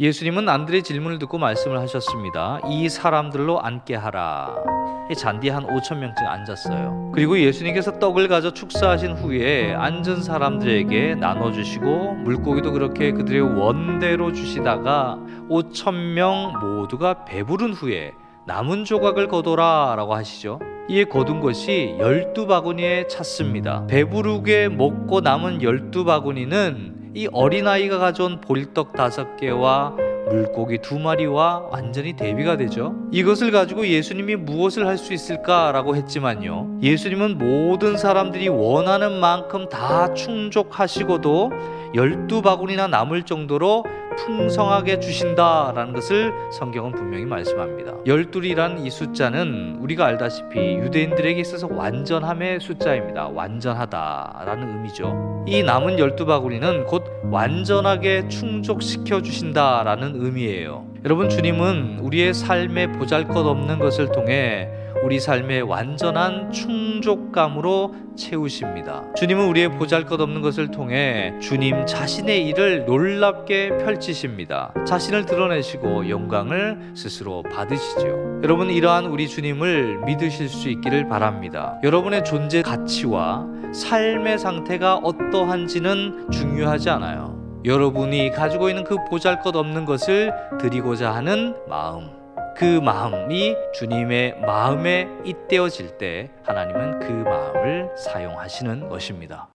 예수님은 안드레의 질문을 듣고 말씀을 하셨습니다. 이 사람들로 앉게 하라. 이 잔디에 한 5천 명쯤 앉았어요. 그리고 예수님께서 떡을 가져 축사하신 후에 앉은 사람들에게 나눠 주시고 물고기도 그렇게 그들의 원대로 주시다가 5천 명 모두가 배부른 후에 남은 조각을 거둬라라고 하시죠. 이에 거둔 것이 열두 바구니에 찼습니다. 배부르게 먹고 남은 열두 바구니는 이 어린아이가 가져온 보리떡 다섯 개와 물고기 두 마리와 완전히 대비가 되죠. 이것을 가지고 예수님이 무엇을 할 수 있을까라고 했지만요. 예수님은 모든 사람들이 원하는 만큼 다 충족하시고도 열두 바구니나 남을 정도로 풍성하게 주신다라는 것을 성경은 분명히 말씀합니다. 열둘이란 이 숫자는 우리가 알다시피 유대인들에게 있어서 완전함의 숫자입니다. 완전하다라는 의미죠. 이 남은 열두 바구니는 곧 완전하게 충족시켜 주신다라는 의미예요. 여러분 주님은 우리의 삶에 보잘것없는 것을 통해 우리 삶의 완전한 충족감으로 채우십니다. 주님은 우리의 보잘것없는 것을 통해 주님 자신의 일을 놀랍게 펼치십니다. 자신을 드러내시고 영광을 스스로 받으시죠. 여러분 이러한 우리 주님을 믿으실 수 있기를 바랍니다. 여러분의 존재 가치와 삶의 상태가 어떠한지는 중요하지 않아요. 여러분이 가지고 있는 그 보잘것없는 것을 드리고자 하는 마음 그 마음이 주님의 마음에 잇대어질 때 하나님은 그 마음을 사용하시는 것입니다.